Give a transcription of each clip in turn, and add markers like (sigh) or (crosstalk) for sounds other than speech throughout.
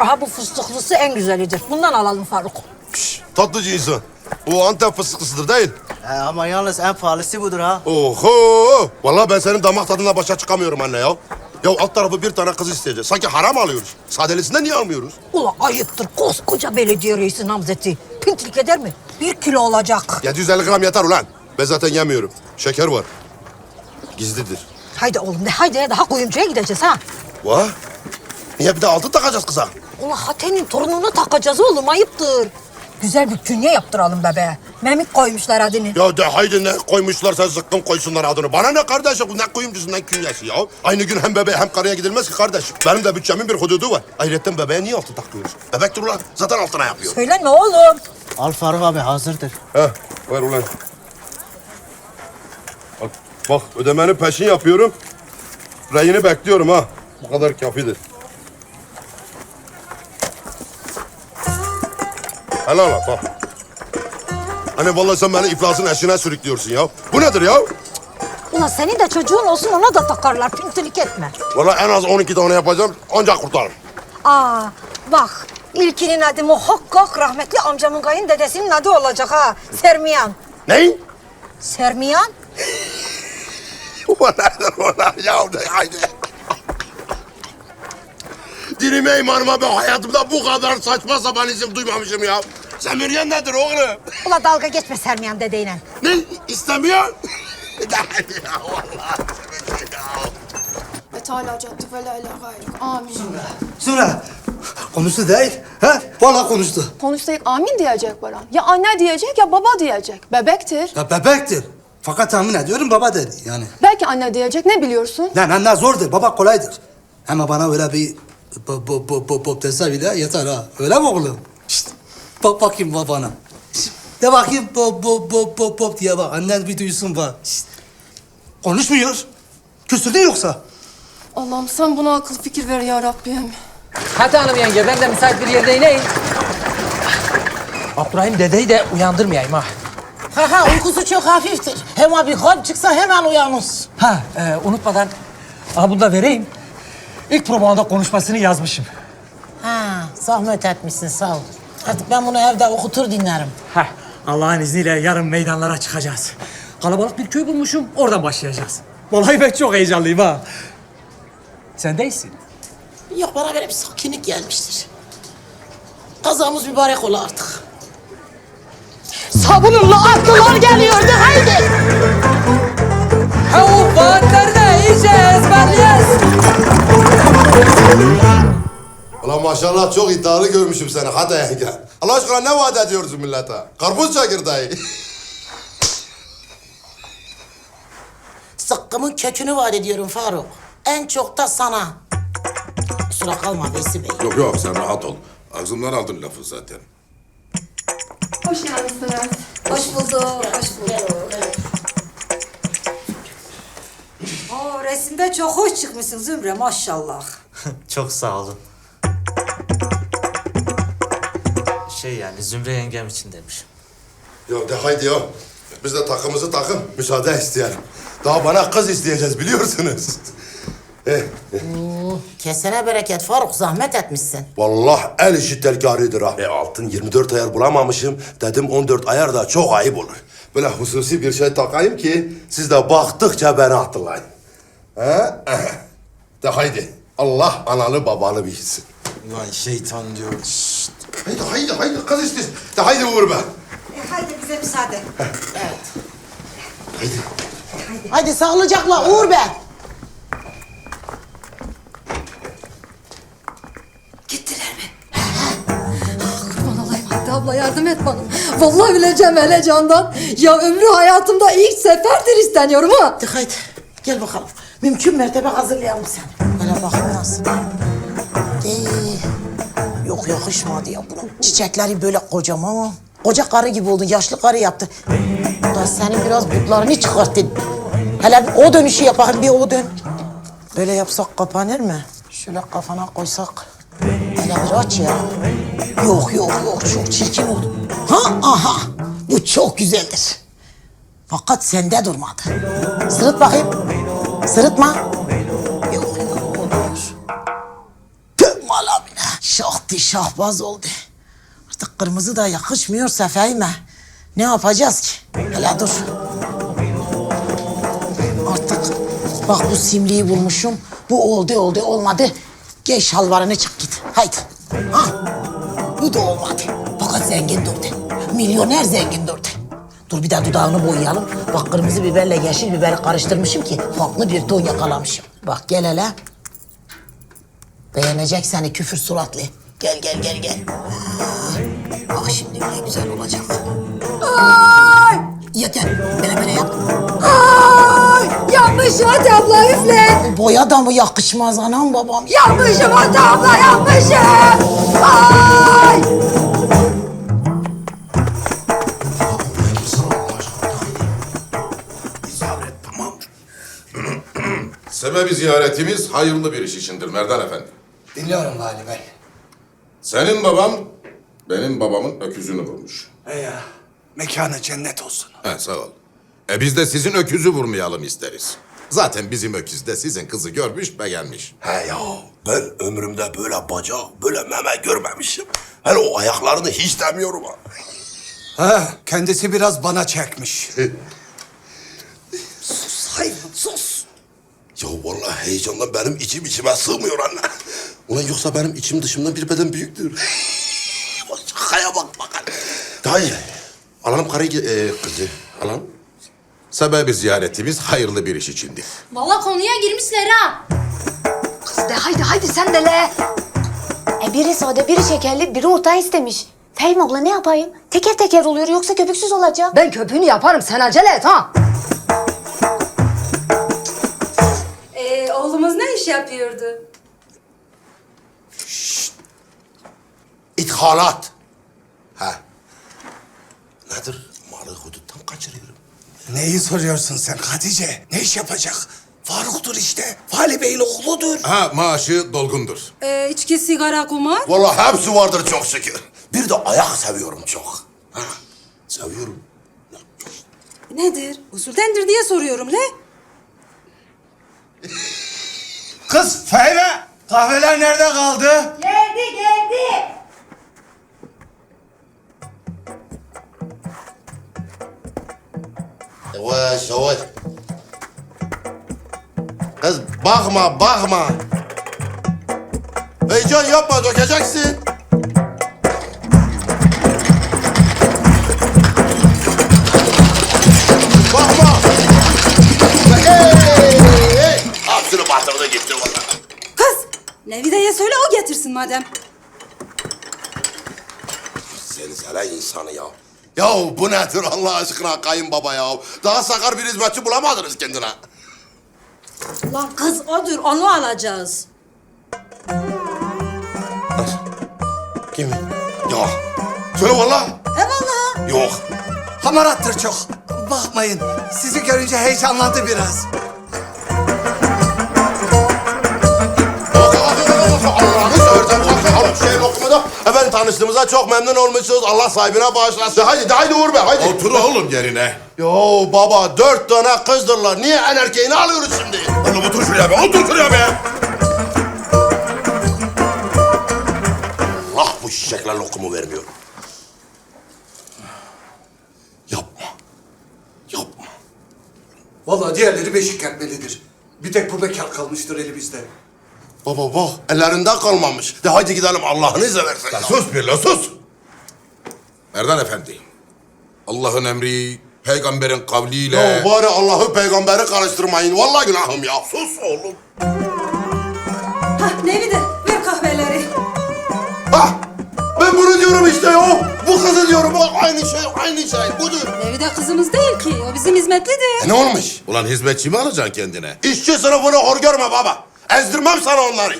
Aha bu fıstıklısı en güzelidir. Bundan alalım Faruk. Şş, tatlıcı insan. O Antep fıstıklısıdır değil. He, ama yalnız en pahalısı budur ha. Oho! Vallahi ben senin damak tadına başa çıkamıyorum anne ya. Ya alt tarafı bir tane kız isteyeceğiz. Sanki haram alıyoruz. Sadelisinden niye almıyoruz? Ula ayıptır koskoca belediye reisi namzeti. Pintlik eder mi? Bir kilo olacak. 750 gram yeter ulan. Ben zaten yemiyorum. Şeker var. Gizlidir. Haydi oğlum de haydi daha kuyumcuya gideceğiz ha. Vah! Niye bir de altın takacağız kıza? Ula Haten'in torununu takacağız oğlum ayıptır. Güzel bir künye yaptıralım bebeğe. Memik koymuşlar adını. Ya de haydi ne koymuşlarsa zıkkım koysunlar adını. Bana ne kardeşim bu ne kuyumcusu ne künyesi ya. Aynı gün hem bebeğe hem karıya gidilmez ki kardeş. Benim de bütçemin bir hududu var. Ayrıca bebeğe niye altın takıyoruz? Bebektir ulan. Zaten altına yapıyor. Söylenme oğlum. Al Faruk abi hazırdır. Heh, ver ulan. Bak, bak ödemeni peşin yapıyorum. Reyini bekliyorum ha. Bu kadar kafidir. Helal et bak. Hani vallahi sen beni iflasın eşine sürüklüyorsun ya. Bu nedir ya? Ula senin de çocuğun olsun ona da takarlar. Pintilik etme. Vallahi en az 12 tane yapacağım ancak kurtarır. Aa bak ilkinin adı muhakkak rahmetli amcamın kayındedesinin adı olacak ha. Sermiyan. Ne? Sermiyan? O nedir ne? Ya haydi. Dinime imanıma ben hayatımda bu kadar saçma sapan isim duymamışım ya. Semiryen nedir oğlum? Ula dalga geçme Sermiyan dedeyle. Ne? İstemiyor? (laughs) Ya vallahi. Ve Teala caddı ve la ilahe gayruk. Amin. Sonra konuştu değil. He? Vallahi konuştu. Konuşsaydık amin diyecek Baran. Ya anne diyecek ya baba diyecek. Bebektir. Ya bebektir. Fakat tahmin ediyorum baba dedi yani. Belki anne diyecek ne biliyorsun? Ne ne ne zordur. Baba kolaydır. Ama bana öyle bir pop pop pop pop pop dese bile yeter ha. Öyle mi oğlum? Şşt. Bak bakayım babana. Şşt. De bakayım pop pop pop pop pop diye bak. Annen bir duysun bak. Şşt. Konuşmuyor. Küstürdün yoksa? Allah'ım sen buna akıl fikir ver ya Rabbim. Hadi hanım yenge ben de müsait bir yerde ineyim. Abdurrahim dedeyi de uyandırmayayım ha. Ha ha uykusu çok hafiftir. Hemen bir kalp çıksa hemen uyanır. Ha e, unutmadan aha bunu da vereyim. İlk probanda konuşmasını yazmışım. Ha zahmet etmişsin sağ ol. Artık ben bunu evde okutur dinlerim. Ha Allah'ın izniyle yarın meydanlara çıkacağız. Kalabalık bir köy bulmuşum oradan başlayacağız. Vallahi ben çok heyecanlıyım ha. Sen değilsin. Yok bana böyle bir sakinlik gelmiştir. Kazamız mübarek ola artık. Sabununla atlılar geliyordu haydi. Ha o vaatleri Ulan maşallah çok iddialı görmüşüm seni. Hadi yenge. Allah aşkına ne vaat ediyorsun millete? Karpuz çekirdeği. Sıkkımın kökünü vaat ediyorum Faruk. En çok da sana. Kusura kalma Veysi Bey. Yok yok sen rahat ol. Ağzımdan aldın lafı zaten. Hoş geldiniz. Hoş bulduk, hoş bulduk. Oo, resimde çok hoş çıkmışsın Zümre maşallah. (laughs) Çok sağ olun. Şey yani Zümre yengem için demiş. Ya de haydi ya. Biz de takımızı takım. Müsaade isteyelim. Daha bana kız isteyeceğiz biliyorsunuz. (laughs) Eh, Kesene bereket Faruk zahmet etmişsin. Vallahi el işi telkaridir ha. E altın 24 ayar bulamamışım. Dedim 14 ayar da çok ayıp olur. Böyle hususi bir şey takayım ki siz de baktıkça beni hatırlayın. He? Eh. De haydi. Allah analı babanı bilsin. Ulan şeytan diyor. Haydi haydi haydi kız istiyorsun. De haydi Uğur be. E, haydi bize müsaade. Haydi sağlıcakla Uğur Bey. Gittiler mi? Kurban olayım Hakkı abla yardım et bana. Vallahi bileceğim hele candan. Ya ömrü hayatımda ilk seferdir isteniyorum ha. Hadi haydi gel bakalım. Mümkün mertebe hazırlayalım seni. Bakın nasıl. Ee, yok yakışmadı ya bunun. Çiçekleri böyle kocaman. Koca karı gibi oldun, yaşlı karı yaptı. Da senin biraz butlarını çıkarttın. Hele bir o dönüşü yapalım, bir o dön. Böyle yapsak kapanır mı? Şöyle kafana koysak. Hele bir aç ya. Yok yok yok, çok çirkin oldu. Ha aha, bu çok güzeldir. Fakat sende durmadı. Sırıt bakayım. Sırıtma. Vakti şahbaz oldu. Artık kırmızı da yakışmıyorsa Fehime. Ne yapacağız ki? Hele dur. Artık bak bu simliği bulmuşum. Bu oldu oldu olmadı. Gel şalvarını çık git. Haydi. Ha? Bu da olmadı. Fakat zengin durdu. Milyoner zengin durdu. Dur bir de dudağını boyayalım. Bak kırmızı biberle yeşil biberi karıştırmışım ki farklı bir ton yakalamışım. Bak gel hele. Beğenecek seni küfür suratlı. Gel gel gel gel. Bak şimdi ne güzel olacak. Ay! Ya gel böyle böyle. Ay! Yanmışım hadi abla üfle. Boya da mı yakışmaz anam babam? Yanmışım hadi abla yanmışım. Ay! Sebebi ziyaretimiz hayırlı bir iş içindir Merdan Efendi. Dinliyorum Vali Bey. Senin baban benim babamın öküzünü vurmuş. He ya. Mekanı cennet olsun. He sağ ol. E biz de sizin öküzü vurmayalım isteriz. Zaten bizim öküz de sizin kızı görmüş beğenmiş. He ya ben ömrümde böyle bacak, böyle meme görmemişim. Hele o ayaklarını hiç demiyorum ha. Ha, kendisi biraz bana çekmiş. (laughs) sus hayvan sus. Ya vallahi heyecandan benim içim içime sığmıyor anne. Ulan yoksa benim içim dışımdan bir beden büyüktür. Şakaya bak bakalım. Dayı. Alalım karıyı, e, kızı. Alalım. Sebebi ziyaretimiz hayırlı bir iş içindir. Valla konuya girmişler ha. Kız de haydi haydi sen de le. E biri sade, biri şekerli, biri orta istemiş. Fehim abla ne yapayım? Teker teker oluyor yoksa köpüksüz olacak. Ben köpüğünü yaparım sen acele et ha. Ee, oğlumuz ne iş yapıyordu? İthalat. Ha. Nedir? Malı huduttan kaçırıyorum. Neyi soruyorsun sen Hatice? Ne iş yapacak? Faruk'tur işte. Vali Bey'in oğludur. Ha maaşı dolgundur. Ee, içki, sigara, kumar. Vallahi hepsi vardır çok şükür. Bir de ayak seviyorum çok. Ha. Seviyorum. Nedir? Usuldendir diye soruyorum le. (laughs) Kız Fehime, kahveler nerede kaldı? Geldi geldi. Yavaş yavaş. Kız bakma bakma. Heyecan yapma dökeceksin. Nevide'ye söyle o getirsin madem. Zelzele insanı ya. Ya bu nedir Allah aşkına kayınbaba ya? Daha sakar bir hizmetçi bulamadınız kendine. Lan kız odur, onu alacağız. Kimi? Ya. Söyle valla. Eyvallah. Yok. Hamarattır çok. Bakmayın, sizi görünce heyecanlandı biraz. Şey okumada. Efendim tanıştığımıza çok memnun olmuşuz. Allah sahibine bağışlasın. Haydi haydi Uğur Bey haydi. Otur oğlum yerine. Yo baba dört tane kızdırlar. Niye en erkeğini alıyoruz şimdi? Oğlum otur şuraya be, otur şuraya be. Allah bu şişekler lokumu vermiyor. Yapma. Yapma. Vallahi diğerleri beşik etmelidir. Bir tek bu bekar kalmıştır elimizde. Baba bak ellerinden kalmamış. De haydi gidelim Allah'ını seversen. ya. Sus bir la sus. Merdan Efendi. Allah'ın emri, peygamberin kavliyle... Ya bari Allah'ı peygamberi karıştırmayın. Vallahi günahım ya. Sus oğlum. Hah Nevide, ver kahveleri. Ah! Ben bunu diyorum işte ya. Bu kızı diyorum. Bak aynı şey, aynı şey. Budur. Nevide kızımız değil ki, o bizim hizmetlidir. E ne olmuş? Ulan hizmetçi mi alacaksın kendine? İşçi sınıfını hor görme baba. Ezdirmem sana onları.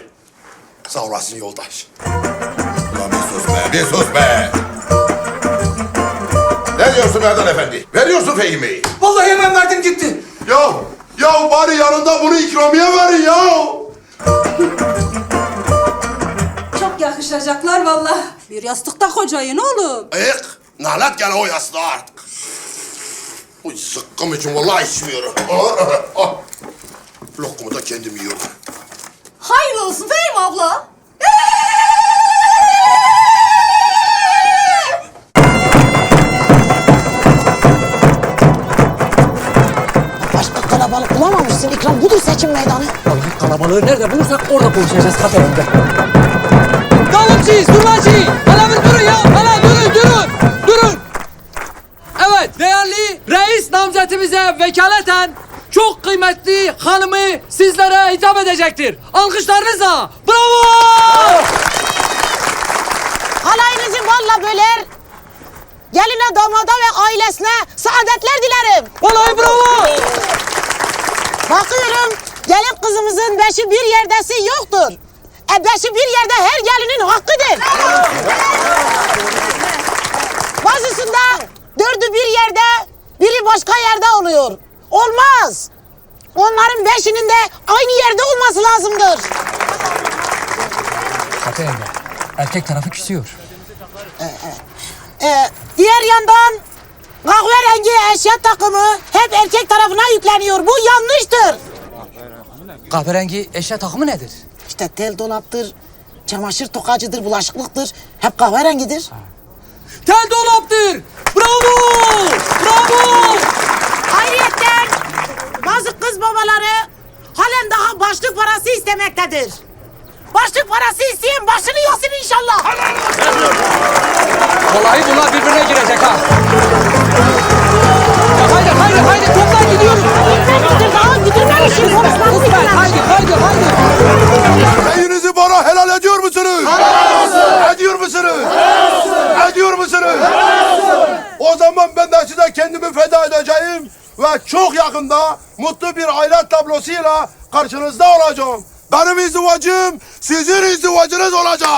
Sağ olasın yoldaş. Ulan bir sus be, bir sus be. Ne diyorsun Merdan Efendi? Veriyorsun Fehime'yi. Vallahi hemen verdim gitti. Ya, ya bari yanında bunu ikramiye verin ya. Çok yakışacaklar vallahi. Bir yastıkta kocayın oğlum. Ayık, nalet gene o yastığa artık. Uy zıkkım için vallahi içmiyorum. Ah, ah. Lokumu da kendim yiyorum. Hayırlı olsun Fehim abla. Başka kalabalık bulamamışsın İkram. Budur seçim meydanı. Vallahi kalabalığı nerede bulursak orada konuşacağız kafemizde. Davulçiyiz, turnacıyız. Hala bir durun ya. Hala durun, durun. Durun. Evet, değerli reis namzetimize vekaleten çok kıymetli hanımı sizlere hitap edecektir. Alkışlarınızla. Bravo! Halayınızı balla böler. Geline, damada ve ailesine saadetler dilerim. Vallahi bravo! Bakıyorum gelin kızımızın beşi bir yerdesi yoktur. E beşi bir yerde her gelinin hakkıdır. Bazısında dördü bir yerde, biri başka yerde oluyor. Olmaz. Onların beşinin de aynı yerde olması lazımdır. Yenge, erkek tarafı küsüyor. Ee, diğer yandan kahverengi eşya takımı hep erkek tarafına yükleniyor. Bu yanlıştır. Kahverengi eşya takımı nedir? İşte tel dolaptır, çamaşır tokacıdır, bulaşıklıktır. Hep kahverengidir. Tel dolaptır. Bravo! Bravo! Ayrıca bazı kız babaları halen daha başlık parası istemektedir. Başlık parası isteyen başını yasın inşallah. Vallahi bunlar birbirine girecek ha. Ya haydi haydi haydi toplan gidiyoruz. Gitmemiştir daha gidilmemişim konuşmamız Lütfen haydi haydi haydi. Beyinizi bana helal ediyor musunuz? Helal olsun. Ediyor musunuz? Helal olsun. Ediyor musunuz? Helal olsun. O zaman ben de size kendimi ve çok yakında mutlu bir aile tablosuyla karşınızda olacağım. Benim izdivacım sizin izdivacınız olacak.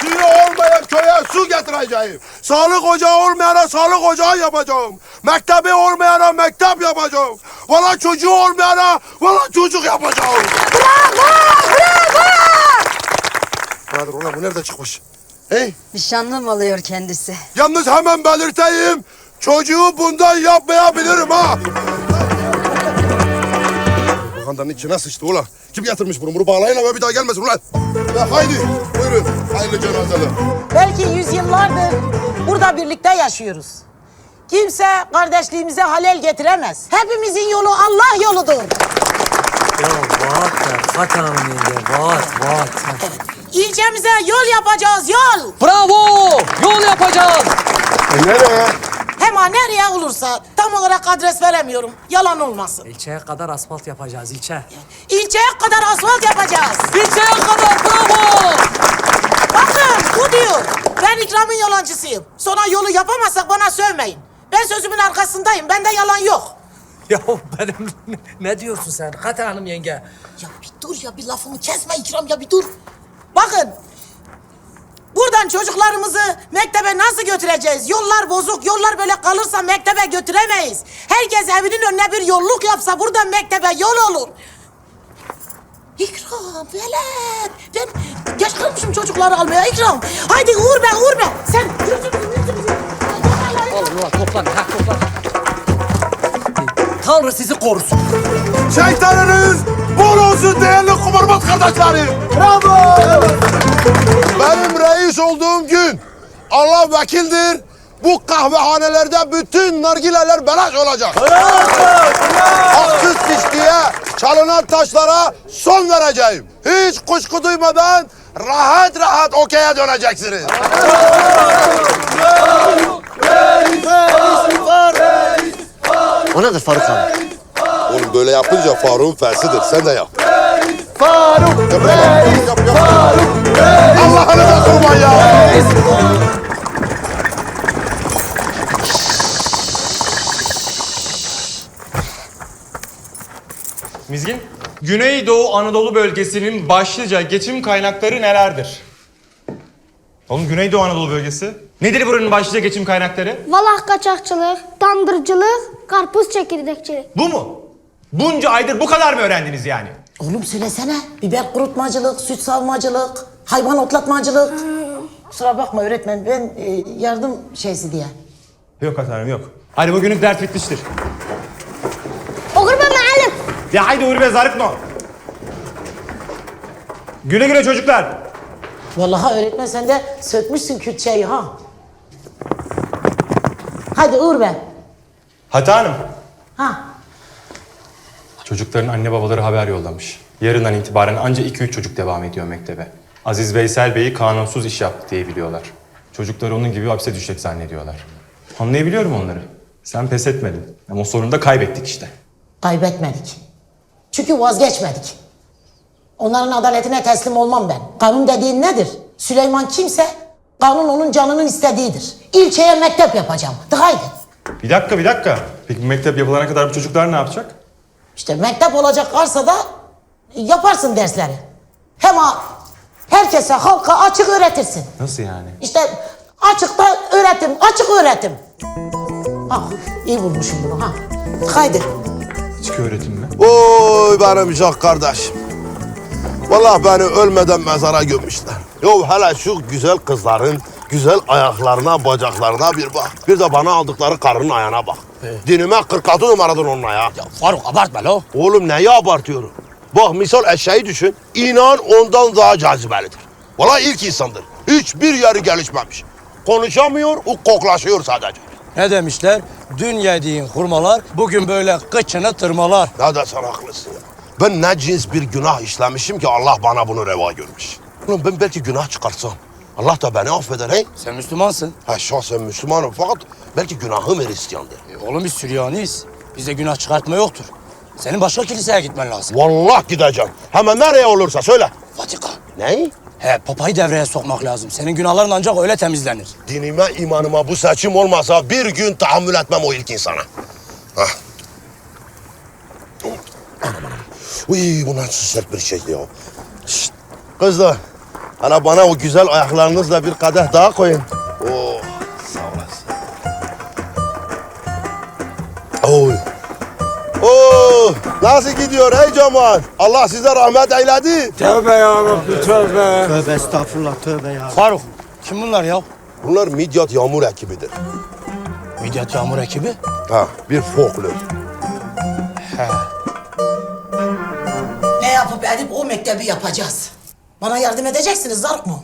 Suyu olmayan köye su getireceğim. Sağlık ocağı olmayana sağlık ocağı yapacağım. Mektebi olmayana mektep yapacağım. Valla çocuğu olmayana valla çocuk yapacağım. Bravo! Bravo! Ulan bu nerede çıkmış? Hey, Nişanlım oluyor kendisi. yalnız hemen belirteyim. Çocuğu bundan yapmayabilirim ha. Bakandanın içine sıçtı ulan. Kim getirmiş bunu? Bunu bağlayın ama bir daha gelmesin ulan. Ya haydi buyurun. Hayırlı cenazeler. Belki yüzyıllardır burada birlikte yaşıyoruz. Kimse kardeşliğimize halel getiremez. Hepimizin yolu Allah yoludur. Ya vaat ver. Kaç hanım yenge. Vaat vaat. İlçemize yol yapacağız yol. Bravo! Yol yapacağız. E nereye? Hemen nereye olursa tam olarak adres veremiyorum. Yalan olmasın. İlçeye kadar asfalt yapacağız ilçe. İlçeye kadar asfalt yapacağız. İlçeye kadar bravo! Bakın bu diyor. Ben ikramın yalancısıyım. Sonra yolu yapamazsak bana sövmeyin. Ben sözümün arkasındayım. Bende yalan yok. Ya benim ne diyorsun sen Kater Hanım yenge? Ya bir dur ya bir lafımı kesme ikram ya bir dur. Bakın. Buradan çocuklarımızı mektebe nasıl götüreceğiz? Yollar bozuk. Yollar böyle kalırsa mektebe götüremeyiz. Herkes evinin önüne bir yolluk yapsa buradan mektebe yol olur. İkram, velet. Ben geç kalmışım çocukları almaya İkram. Haydi Uğur be, Uğur be. Sen yürü, ulan toplan ha toplan. Tanrı sizi korusun. Şeytanınız bol olsun değerli kumarbaz kardeşlerim. Bravo. Benim reis olduğum gün Allah vekildir. Bu kahvehanelerde bütün nargileler beleş olacak. Haksız içkiye, çalınan taşlara son vereceğim. Hiç kuşku duymadan rahat rahat okey'e döneceksiniz. O nedir Faruk abi? Oğlum böyle yapınca Faruk'un fersidir. Sen de yap. Faruk! Yap, yap, yap, yap. Allah'ını da kurban ya! Mizgin, Güneydoğu Anadolu bölgesinin başlıca geçim kaynakları nelerdir? Oğlum Güneydoğu Anadolu bölgesi. Nedir buranın başlıca geçim kaynakları? Valah kaçakçılık, dandırcılık, karpuz çekirdekçilik. Bu mu? Bunca aydır bu kadar mı öğrendiniz yani? Oğlum söylesene. Biber kurutmacılık, süt savmacılık, hayvan otlatmacılık. Kusura bakma öğretmen ben e, yardım şeysi diye. Yok hatarım yok. Hadi bugünlük dert bitmiştir. Okur be muallim. Ya haydi Uğur Bey zarıkma. Güle güle çocuklar. Vallahi öğretmen sen de sökmüşsün Kürtçeyi ha. Hadi Uğur be. Hata Hanım. Ha. Çocukların anne babaları haber yollamış. Yarından itibaren ancak 2-3 çocuk devam ediyor mektebe. Aziz Veysel Bey'i kanunsuz iş yaptı diye biliyorlar. Çocuklar onun gibi hapse düşecek zannediyorlar. Anlayabiliyorum onları. Sen pes etmedin. Ama o sorunu da kaybettik işte. Kaybetmedik. Çünkü vazgeçmedik. Onların adaletine teslim olmam ben. Kanun dediğin nedir? Süleyman kimse kanun onun canının istediğidir. İlçeye mektep yapacağım. De haydi. Bir dakika bir dakika. Peki mektep yapılana kadar bu çocuklar ne yapacak? İşte mektep olacak varsa da yaparsın dersleri. Hem herkese halka açık öğretirsin. Nasıl yani? İşte açıkta öğretim, açık öğretim. Ha, iyi bulmuşum bunu ha. Haydi. Açık öğretim mi? Oy çok kardeşim. Vallahi beni ölmeden mezara gömmüşler. Yo hele şu güzel kızların güzel ayaklarına, bacaklarına bir bak. Bir de bana aldıkları karının ayağına bak. Dinime 46 numaradır onun ayağı. Ya Faruk abartma lo. Oğlum neyi abartıyorum? Bak misal eşeği düşün. İnan ondan daha cazibelidir. Vallahi ilk insandır. Hiçbir yeri gelişmemiş. Konuşamıyor, o koklaşıyor sadece. Ne demişler? Dün yediğin hurmalar bugün böyle kıçını tırmalar. Ne de sen haklısın ya. Ben ne cins bir günah işlemişim ki Allah bana bunu reva görmüş. Ulan ben belki günah çıkarsam Allah da beni affeder he? Sen Müslümansın. Ha şahsen Müslümanım fakat belki günahım Hristiyandır. E, oğlum biz Süryaniyiz. Bizde günah çıkartma yoktur. Senin başka kiliseye gitmen lazım. Vallahi gideceğim. Hemen nereye olursa söyle. Vatikan. Ne? He papayı devreye sokmak lazım. Senin günahların ancak öyle temizlenir. Dinime, imanıma bu seçim olmasa bir gün tahammül etmem o ilk insana. Hah. Anam anam. Uy bu nasıl sert bir şey ya. Şşt. Kızlar. Hala bana o güzel ayaklarınızla bir kadeh daha koyun. Oh sağ olasın. Oy. Oh, nasıl gidiyor ey cemaat? Allah size rahmet eyledi. Tövbe ya Rabbi tövbe. Tövbe estağfurullah tövbe ya. Faruk kim bunlar ya? Bunlar Midyat Yağmur ekibidir. Midyat Yağmur ekibi. Ha, bir folklor. Yapıp edip o mektebi yapacağız. Bana yardım edeceksiniz Zark mı?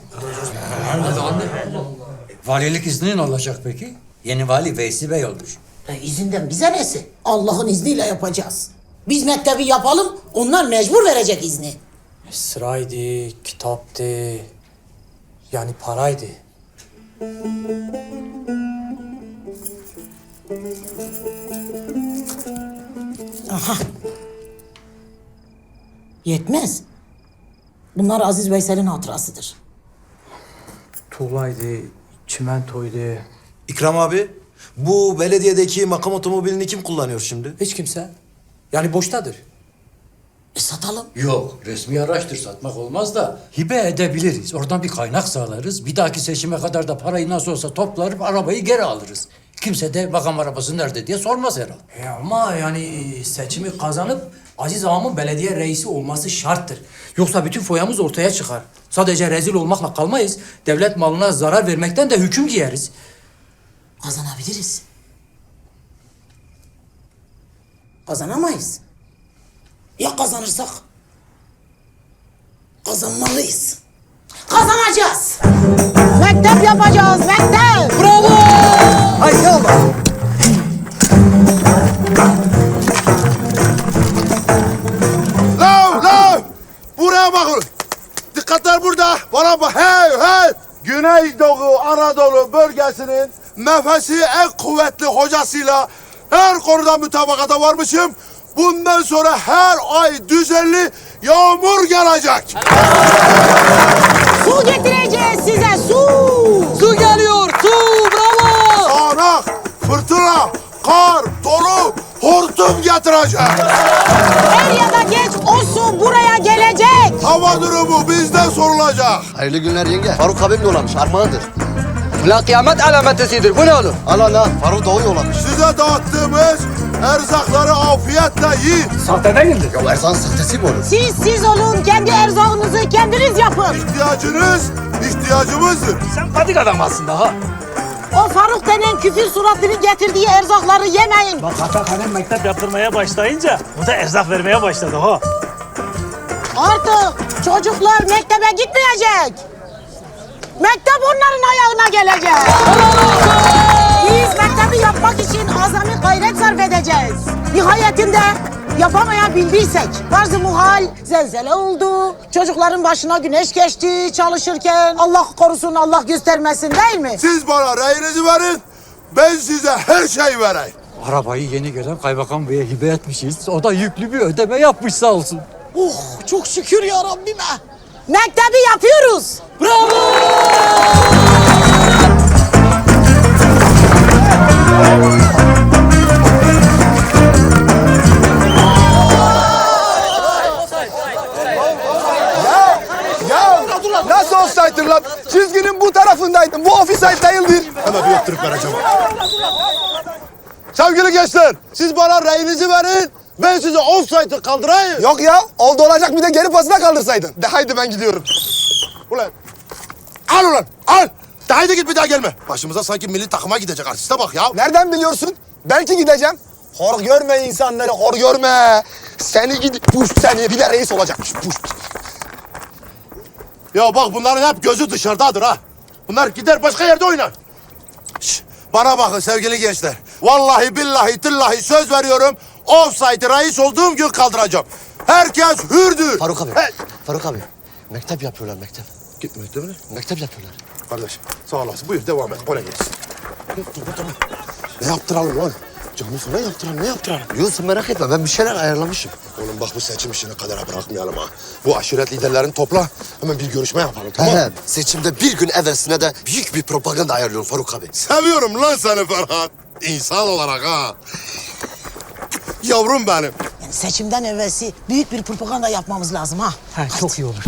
Valilik izni ne olacak peki? Yeni vali Veysi Bey olmuş. E, izinden bize nesi? Allah'ın izniyle yapacağız. Biz mektebi yapalım, onlar mecbur verecek izni. Sıraydı, kitaptı, yani paraydı. Aha. Yetmez. Bunlar Aziz Veysel'in hatırasıdır. Tuğlaydı, çimentoydu. İkram abi, bu belediyedeki makam otomobilini kim kullanıyor şimdi? Hiç kimse. Yani boştadır. E satalım. Yok, resmi araçtır satmak olmaz da hibe edebiliriz. Oradan bir kaynak sağlarız. Bir dahaki seçime kadar da parayı nasıl olsa toplarıp arabayı geri alırız. Kimse de makam arabası nerede diye sormaz herhalde. E ama yani e, seçimi kazanıp Aziz Ağam'ın belediye reisi olması şarttır. Yoksa bütün foyamız ortaya çıkar. Sadece rezil olmakla kalmayız. Devlet malına zarar vermekten de hüküm giyeriz. Kazanabiliriz. Kazanamayız. Ya kazanırsak? Kazanmalıyız. Kazanacağız. Mektep yapacağız, mektep. Bravo. Bölgesinin nefesi en kuvvetli hocasıyla her konuda mütabakata varmışım. Bundan sonra her ay düzenli yağmur gelecek. Su getireceğiz size, su. Su geliyor su bravo. Sağanak, fırtına, kar, dolu, hortum getirecek. Er ya da geç o su buraya gelecek. Hava durumu bizden sorulacak. Hayırlı günler yenge. Faruk abim yollamış, armağandır. La kıyamet alametesidir bu ne olur? Al ana, Faruk doğu yollamış. Size dağıttığımız erzakları afiyetle yiyin. Sahte değildir. Ya erzağın sahtesi mi olur? Siz siz olun, kendi erzağınızı kendiniz yapın. İhtiyacınız ihtiyacımızdır. Sen patik adam aslında ha. O Faruk denen küfür suratının getirdiği erzakları yemeyin. Bak Hatakhanem mektep yaptırmaya başlayınca o da erzak vermeye başladı ha. Artık çocuklar mektebe gitmeyecek. Mektep onların ayağına gelecek. Biz mektebi yapmak için azami gayret sarf edeceğiz. Nihayetinde yapamayan bildiysek. Bazı muhal zelzele oldu. Çocukların başına güneş geçti çalışırken. Allah korusun Allah göstermesin değil mi? Siz bana reyinizi verin. Ben size her şeyi vereyim. Arabayı yeni gelen kaymakam beye hibe etmişiz. O da yüklü bir ödeme yapmış sağ olsun. Oh çok şükür ya Rabbime. Mektebi yapıyoruz. Ya nasıl offside'dir lan? Çizginin bu tarafındaydım. Bu offside değildir. Hemen bir öptürüp vereceğim. Sevgili gençler, siz bana reyinizi verin. Ben size offside'ı kaldırayım. Yok ya, oldu olacak bir de geri pasına kaldırsaydın. De haydi ben gidiyorum. Ulan, al ulan, al. De haydi git bir daha gelme. Başımıza sanki milli takıma gidecek artiste bak ya. Nereden biliyorsun? Belki gideceğim. Hor görme insanları, hor görme. Seni gidi, puş seni. Bir de reis olacakmış, puş. Ya bak bunların hep gözü dışarıdadır ha. Bunlar gider başka yerde oynar. Şş, bana bakın sevgili gençler. Vallahi billahi tillahi söz veriyorum. Offside'ı reis olduğum gün kaldıracağım. Herkes hürdür. Faruk abi. He, Faruk abi. Mektep yapıyorlar mektep. Gitme mi? Mektep yapıyorlar. Kardeş sağ olasın. Buyur devam et. Kolay gelsin. Ne yaptıralım lan? Canı sana yaptıralım. Ne yaptıralım? Sen merak etme ben bir şeyler ayarlamışım. Oğlum bak bu seçim işini kadere bırakmayalım ha. Bu aşiret liderlerini topla. Hemen bir görüşme yapalım tamam mı? He, seçimde bir gün evvelsine de büyük bir propaganda ayarlıyorum Faruk abi. Seviyorum lan seni Ferhat. İnsan olarak ha. Yavrum benim. Seçimden evvelsi büyük bir propaganda yapmamız lazım ha. çok iyi olur.